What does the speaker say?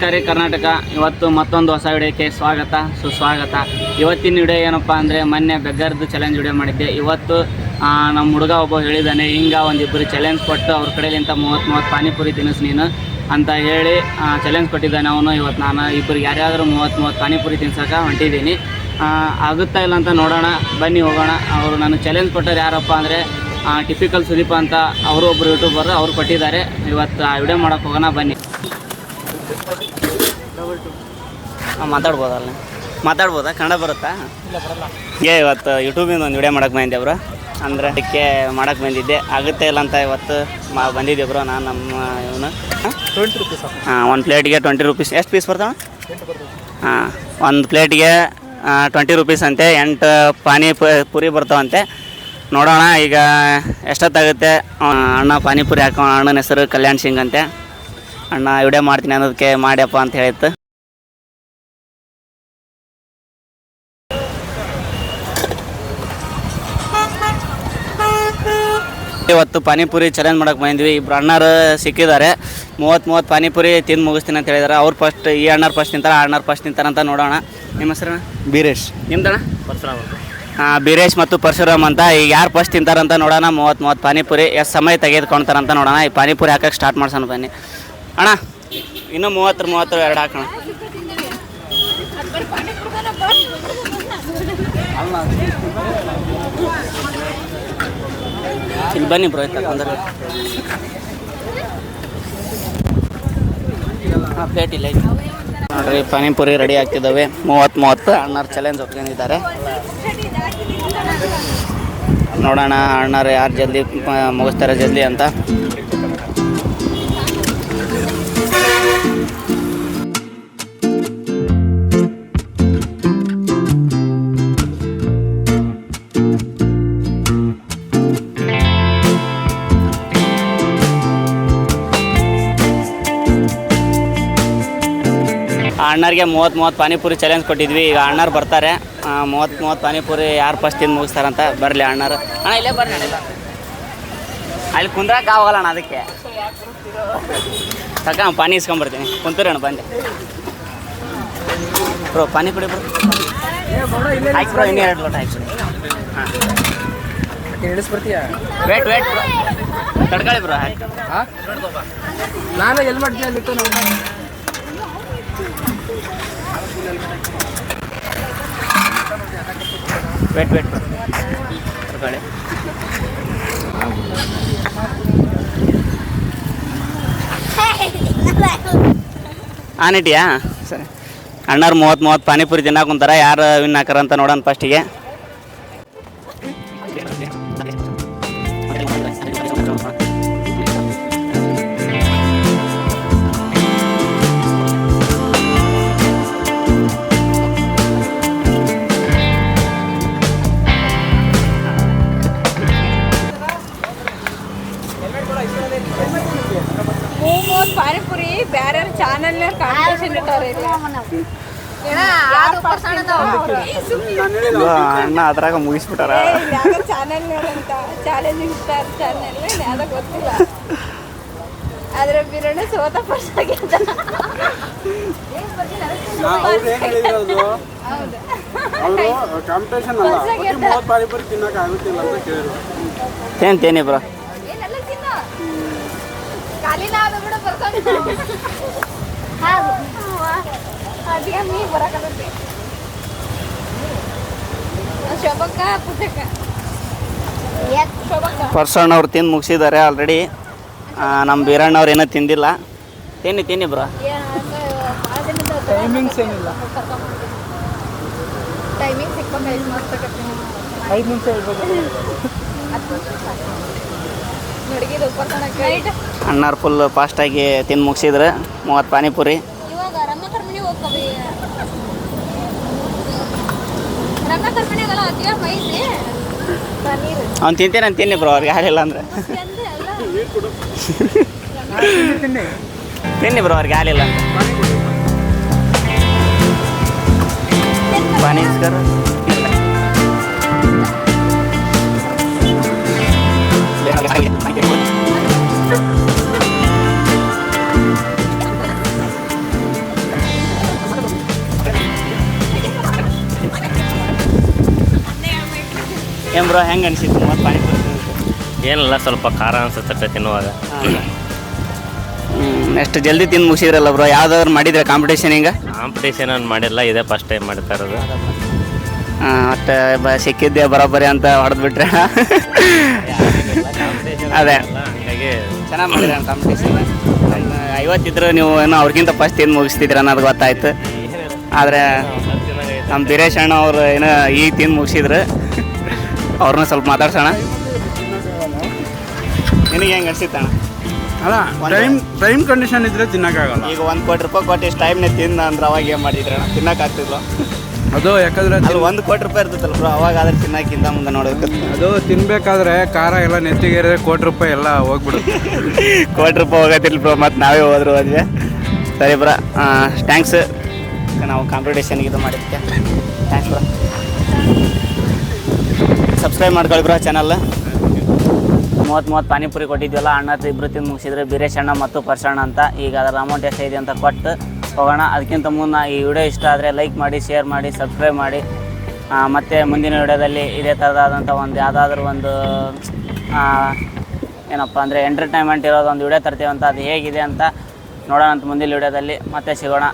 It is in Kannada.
ನಮಸ್ಕಾರ ಕರ್ನಾಟಕ. ಇವತ್ತು ಮತ್ತೊಂದು ಹೊಸ ವಿಡಿಯೋಕ್ಕೆ ಸ್ವಾಗತ. ಸುಸ್ವಾಗತ. ಇವತ್ತಿನ ವಿಡಿಯೋ ಏನಪ್ಪ ಅಂದರೆ ಮೊನ್ನೆ ಬೆಗ್ಗರ್ದು ಚಾಲೆಂಜ್ ವಿಡಿಯೋ ಮಾಡಿದ್ದೆ. ಇವತ್ತು ನಮ್ಮ ಹುಡುಗ ಒಬ್ಬ ಹೇಳಿದ್ದಾನೆ ಹಿಂಗೆ ಒಂದಿಬ್ಬರು ಚಾಲೆಂಜ್ ಕೊಟ್ಟು ಅವ್ರ ಕಡೆಲಿಂತ ಮೂವತ್ತು ಮೂವತ್ತು ಪಾನಿಪುರಿ ತಿನ್ನಿಸ್ ನೀನು ಅಂತ ಹೇಳಿ ಚಾಲೆಂಜ್ ಕೊಟ್ಟಿದ್ದಾನೆ ಅವನು. ಇವತ್ತು ನಾನು ಇಬ್ಬರಿಗೆ ಯಾರ್ಯಾದರೂ ಮೂವತ್ತು ಮೂವತ್ತು ಪಾನಿಪುರಿ ತಿನ್ಸೋಕೆ ಹೊಂಟಿದ್ದೀನಿ. ಆಗುತ್ತಾ ಇಲ್ಲ ಅಂತ ನೋಡೋಣ. ಬನ್ನಿ ಹೋಗೋಣ. ಅವರು ನಾನು ಚಾಲೆಂಜ್ ಕೊಟ್ಟರು ಯಾರಪ್ಪ ಅಂದರೆ ಟಿಪಿಕಲ್ ಸುದೀಪ ಅಂತ ಅವರು ಒಬ್ಬರು ಯೂಟ್ಯೂಬರ್ ಅವ್ರು ಕೊಟ್ಟಿದ್ದಾರೆ. ಇವತ್ತು ಆ ವಿಡಿಯೋ ಮಾಡೋಕ್ಕೆ ಹೋಗೋಣ. ಬನ್ನಿ. ಮಾತಾಡ್ಬೋದಲ್ಲ ಮಾತಾಡ್ಬೋದಾ ಕನ್ನಡ ಬರುತ್ತಾ? ಏ, ಇವತ್ತು ಯೂಟ್ಯೂಬಿಂದ ಒಂದು ವಿಡಿಯೋ ಮಾಡಕ್ಕೆ ಬಂದಿದ್ದೆ ಅವರು ಅಂದ್ರೆ ಅದಕ್ಕೆ ಮಾಡಕ್ಕೆ ಬಂದಿದ್ದೆ. ಆಗುತ್ತೆ ಇಲ್ಲ ಅಂತ ಇವತ್ತು ಮಾ ಬಂದಿದ್ದೆ ಬ್ರೋ ನಾನು, ನಮ್ಮ ಇವನು. ಹಾಂ, ಒಂದು ಪ್ಲೇಟ್ಗೆ ಟ್ವೆಂಟಿ ರುಪೀಸ್ ಎಷ್ಟು ಪೀಸ್ ಬರ್ತಾವೆ? ಹಾಂ, ಒಂದು ಪ್ಲೇಟ್ಗೆ ಟ್ವೆಂಟಿ ರುಪೀಸ್ ಅಂತೆ. ಎಂಟು ಪಾನಿ ಪುರಿ ಬರ್ತಾವಂತೆ. ನೋಡೋಣ, ಈಗ ಎಷ್ಟೊತ್ತಾಗುತ್ತೆ? ಅಣ್ಣ ಪಾನಿಪುರಿ ಹಾಕೋ ಅಣ್ಣನ ಹೆಸರು ಕಲ್ಯಾಣ್ ಸಿಂಗ್ ಅಂತೆ. ಅಣ್ಣ ವಿಡಿಯೋ ಮಾಡ್ತೀನಿ ಅನ್ನೋದಕ್ಕೆ ಮಾಡ್ಯಪ್ಪ ಅಂತ ಹೇಳಿತ್ತು. ಇವತ್ತು ಪಾನಿಪುರಿ ಚಾಲೆಂಜ್ ಮಾಡಕ್ಕೆ ಬಂದ್ವಿ ಇಬ್ರು ಅಣ್ಣರು ಸಿಕ್ಕಿದ್ದಾರೆ. ಮೂವತ್ತು ಮೂವತ್ತು ಪಾನಿಪುರಿ ತಿಂದು ಮುಗಿಸ್ತೀನಿ ಅಂತ ಹೇಳಿದಾರೆ. ಅವ್ರು ಫಸ್ಟ್ ಈ ಅಣ್ಣರು ಫಸ್ಟ್ ನಿಂತಾರೆ ಆ ಅಣ್ಣರು ಫಸ್ಟ್ ನಿಂತಾರೆ ಅಂತ ನೋಡೋಣ. ನಿಮ್ಮ ಹೆಸರು ಬೀರೇಶ್. ನಿಮ್ದಣ್ಣ? ಪರಶುರಾಮ್ ಹಾಂ ಬೀರೇಶ್ ಮತ್ತು ಪರಶುರಾಮ್ ಅಂತ. ಈಗ ಯಾರು ಫಸ್ಟ್ ತಿಂತಾರಂತ ನೋಡೋಣ. ಮೂವತ್ತು ಮೂವತ್ತು ಪಾನಿಪುರಿ. ಎಷ್ಟು ಸಮಯ ತೆಗೆದುಕೊಳ್ತಾರಂತ ನೋಡೋಣ. ಈ ಪಾನಿಪುರಿ ಹಾಕಕ್ಕೆ ಸ್ಟಾರ್ಟ್ ಮಾಡ್ಸೋಣ ಬನ್ನಿ. ಅಣ್ಣ, ಇನ್ನೂ ಮೂವತ್ತರ ಮೂವತ್ತರ ಎರಡು ಹಾಕೋಣ. ಇಲ್ಲಿ ಬನ್ನಿ ಬ್ರೋ ತಗೊಂಡ್ರೆ ಹಾಂ ಪ್ಲೇಟ್ ಇಲ್ಲ. ನೋಡ್ರಿ, ಪಾನಿಪುರಿ ರೆಡಿ ಆಗ್ತಿದ್ದಾವೆ. ಮೂವತ್ತು ಮೂವತ್ತು. ಅಣ್ಣರು ಚಾಲೆಂಜ್ ಒಪ್ಕೊಂಡಿದ್ದಾರೆ ನೋಡೋಣ ಅಣ್ಣರು ಯಾರು ಜಲ್ದಿ ಮುಗಿಸ್ತಾರೆ ಜಲ್ದಿ ಅಂತ. ಅಣ್ಣರಿಗೆ ಮೂವತ್ತು ಮೂವತ್ತು ಪಾನಿಪುರಿ ಚಾಲೆಂಜ್ ಕೊಟ್ಟಿದ್ವಿ. ಈಗ ಅಣ್ಣರು ಬರ್ತಾರೆ. ಮೂವತ್ತು ಮೂವತ್ತು ಪಾನಿಪುರಿ ಯಾರು ಫಸ್ಟ್ ತಿಂದು ಮುಗಿಸ್ತಾರಂತ ಬರಲಿ ಅಣ್ಣರು ಅಣ್ಣ, ಇಲ್ಲೇ ಬರ್ರಿ ಅಲ್ಲಿ ಕುಂದ್ರಕ್ಕೆ ಆಗೋಲ್ಲ ಅಣ್ಣ ಅದಕ್ಕೆ. ತಗ ಪಾನಿ ಇಸ್ಕೊಂಬರ್ತೀನಿ ಕುಂತೂರಿ ಅಣ್ಣ ಬಂದೆ ಬ್ರೋ, ಪಾನಿಪುರಿ ಬ್ರೋ. ಬ್ರೋ, ಇನ್ನೂ ಎರಡು ಲೋಟ ಆಯ್ತು ಹಾಂ. Wait wait bro. ತಡ್ಕೊಳ್ಳಿ ಬ್ರೋ ನಾನು ಎಲ್ಲಿ ಮಾಡ್ತೀನಿ ವೇಟ್ ವೆಟ್ ತಡ್ಕೊಳ್ಳಿ ಆನಿಟಿಯಾ ಸರಿ. ಅಣ್ಣಾರು ಮೂವತ್ತು ಮೂವತ್ತು ಪಾನಿಪುರಿ ತಿನ್ನಕ್ಕೆ ಕುಂತಾರ ಯಾರು ವಿನ್ ಹಾಕಾರ ಅಂತ ನೋಡೋಣ ಫಸ್ಟಿಗೆ ಪಾನಿಪುರಿ ಬೇರೆ ಚಾನಲ್ ಕಾಂಪಿಟೇಷನ್ ಇಟ್ಟವ್ರೆ ಅಣ್ಣ ಅದ್ರಾಗ ಮುಗಿಸ್ಬಿಟ್ಟಾರ? ಚಾನಲ್ ಅಂತ. ಚಾಲೆಂಜಿಂಗ್ ಸ್ಟಾರ್ ಚಾನಲ್ ಯಾವ್ದೋ ಗೊತ್ತಿಲ್ಲ. ಆದ್ರೆ ಬಿರಣ ಸೋತ ಫಸ್ಟ್ ಅವರು ಕಾಂಪಿಟೇಷನ್ ಅಲ್ಲ ಒಟ್ಟು ಮೂವತ್ತು ಪಾನಿಪುರಿ ತಿನ್ನಕ್ಕೆ ಆಗುತ್ತಿಲ್ಲ ಅಂತ ಕೇಳಿದ್ರು. ತೇನ್ ತೇನೆ ಬ್ರೋ? ಶೋಭಕ್ಕ ಪರ್ಸಣ್ಣವ್ರು ತಿಂದು ಮುಗಿಸಿದ್ದಾರೆ ಆಲ್ರೆಡಿ ನಮ್ಮ ಬೀರಣ್ಣವ್ರು ಏನೋ ತಿಂದಿಲ್ಲ. ತಿನ್ನಿ ತಿನ್ನಿ ಬ್ರೋ. ಟೈಮಿಂಗ್ಸ್ ಏನಿಲ್ಲ. ಟೈಮಿಂಗ್ ಸಿಕ್ಕೊಂಡು ಐದು ನಿಮಿಷ ಐದು ನಿಮಿಷ ನೈಟ್ ಅಣ್ಣಾರು ಫುಲ್ ಫಾಸ್ಟಾಗಿ ತಿಂದು ಮುಗಿಸಿದ್ರೆ. ಮೂವತ್ತು ಪಾನಿಪುರಿ. ಅವ್ನು ತಿಂತೇನೆ ಅಂತ ತಿನ್ನಿ ಬ್ರೋ ಅವ್ರಿಗೆ ಹಾಲಿಲ್ಲ ಅಂದ್ರೆ. ತಿನ್ನಿ ಬ್ರೋ ಅವ್ರಿಗೆ ಹಾಲಿಲ್ಲ ಅಂದ್ರೆ. ಪಾನಿ ಇಸ್ಕರ ಬ್ರೋ ಹೆಂಗೆ ಅನಿಸಿತ್ತು ಮತ್ತು ಪಾನಿಪುರಿ? ಏನಿಲ್ಲ ಸ್ವಲ್ಪ ಖಾರ ಅನ್ಸುತ್ತೆ ತಿನ್ನುವಾಗ. ಎಷ್ಟು ಜಲ್ದಿ ತಿಂದು ಮುಗಿಸಿದ್ರಲ್ಲ ಬ್ರೋ? ಯಾವ್ದಾದ್ರು ಮಾಡಿದ್ರೆ ಕಾಂಪಿಟೇಷನ್ ಹಿಂಗೆ? ಕಾಂಪಿಟೇಷನ್ ಏನು ಮಾಡಿಲ್ಲ ಇದೇ ಫಸ್ಟ್ ಟೈಮ್ ಮಾಡ್ತಾ ಇರೋದು. ಒಟ್ಟು ಬ ಸಿಕ್ಕಿದ್ದೆ ಬರೋಬ್ಬರಿ ಅಂತ ಹೊಡೆದ್ಬಿಟ್ರೆ. ಅದೇ. ಹಂಗಾಗಿ ಚೆನ್ನಾಗಿ ಮಾಡಿದ್ರೆ ಕಾಂಪಿಟೇಷನ್ ಐವತ್ತಿದ್ರು ನೀವು ಏನೋ ಅವ್ರಿಗಿಂತ ಫಸ್ಟ್ ತಿಂದು ಮುಗಿಸ್ತಿದ್ರ ಅನ್ನೋದು ಗೊತ್ತಾಯ್ತು. ಆದರೆ ನಮ್ಮ ಬೀರೇಶ್ ಅಣ್ಣ ಅವರು ಏನೋ ಈಗ ತಿಂದು ಮುಗಿಸಿದ್ರು. ಅವ್ರನ್ನ ಸ್ವಲ್ಪ ಮಾತಾಡ್ಸೋಣ. ನಿನಗೆ ಹೆಂಗೆ ಅನ್ಸಿತ್ತಣ್ಣ ಅಲ್ಲ ಟೈಮ್ ಟೈಮ್ ಕಂಡೀಷನ್ ಇದ್ರೆ ತಿನ್ನೋಕ್ಕಾಗಲ್ಲ. ಈಗ ಒಂದು ಕೋಟಿ ರೂಪಾಯಿ ಕೊಟ್ಟು ಇಷ್ಟು ಟೈಮ್ನೇ ತಿಂದ ಅಂದ್ರೆ ಅವಾಗ ಏನು ಮಾಡಿದ್ರಣ್ಣ ತಿನ್ನಕಾಗ್ತಿಲ್ಲ ಅದು ಯಾಕಂದ್ರೆ ಅಲ್ಲಿ ಒಂದು ಕೋಟಿ ರೂಪಾಯಿ ಇರ್ತೈತಲ್ಲ ಬ್ರೋ ಅವಾಗ ಆದ್ರೆ ತಿನ್ನಕ್ಕಿಂತ ಮುಂದೆ ನೋಡಬೇಕು. ಅದು ತಿನ್ಬೇಕಾದ್ರೆ ಖಾರ ಎಲ್ಲ ನೆತ್ತಿಗೇರಿದ್ರೆ ಕೋಟಿ ರೂಪಾಯಿ ಎಲ್ಲ ಹೋಗ್ಬಿಡುತ್ತೆ. ಕೋಟಿ ರೂಪಾಯಿ ಹೋಗತ್ತಿಲ್ಲ ಬ್ರೋ ಮತ್ತು ನಾವೇ ಹೋದ್ರು ಹೋದ್ವಿ ಸರಿ ಬ್ರ ಥ್ಯಾಂಕ್ಸ್ ನಾವು ಕಾಂಪಿಟೇಷನ್ಗೆ ಇದು ಮಾಡಿದ್ದೆ ಥ್ಯಾಂಕ್ಸ್ ಬ್ರೋ ಸಬ್ಸ್ಕ್ರೈಬ್ ಮಾಡ್ಕೊಳ್ಳಿ ಬ್ರೋ ಚಾನಲ್ ಮೂವತ್ತು ಮೂವತ್ತು ಪಾನಿಪುರಿ ಕೊಟ್ಟಿದ್ವಲ್ಲ, ಅಣ್ಣ ಇಬ್ಬರು ತಿಂದು ಮುಗಿಸಿದ್ರೆ ಬೀರೇಶ್ ಅಣ್ಣ ಮತ್ತು ಪರ್ಸಣ್ಣ ಅಂತ. ಈಗ ಅದರ ಅಮೌಂಟ್ ಎಷ್ಟಿದೆ ಅಂತ ಕೊಟ್ಟು ಹೋಗೋಣ. ಅದಕ್ಕಿಂತ ಮುನ್ನ ಈ ವಿಡಿಯೋ ಇಷ್ಟ ಆದರೆ ಲೈಕ್ ಮಾಡಿ ಶೇರ್ ಮಾಡಿ ಸಬ್ಸ್ಕ್ರೈಬ್ ಮಾಡಿ. ಮತ್ತು ಮುಂದಿನ ವಿಡಿಯೋದಲ್ಲಿ ಇದೇ ಥರದಾದಂಥ ಒಂದು ಯಾವುದಾದ್ರೂ ಒಂದು ಏನಪ್ಪ ಅಂದರೆ ಎಂಟರ್ಟೈನ್ಮೆಂಟ್ ಇರೋದು ಒಂದು ವಿಡಿಯೋ ಅಂತ ಅದು ಹೇಗಿದೆ ಅಂತ ನೋಡೋಣ ಅಂತ ಮುಂದಿನ ವಿಡಿಯೋದಲ್ಲಿ ಮತ್ತೆ ಸಿಗೋಣ.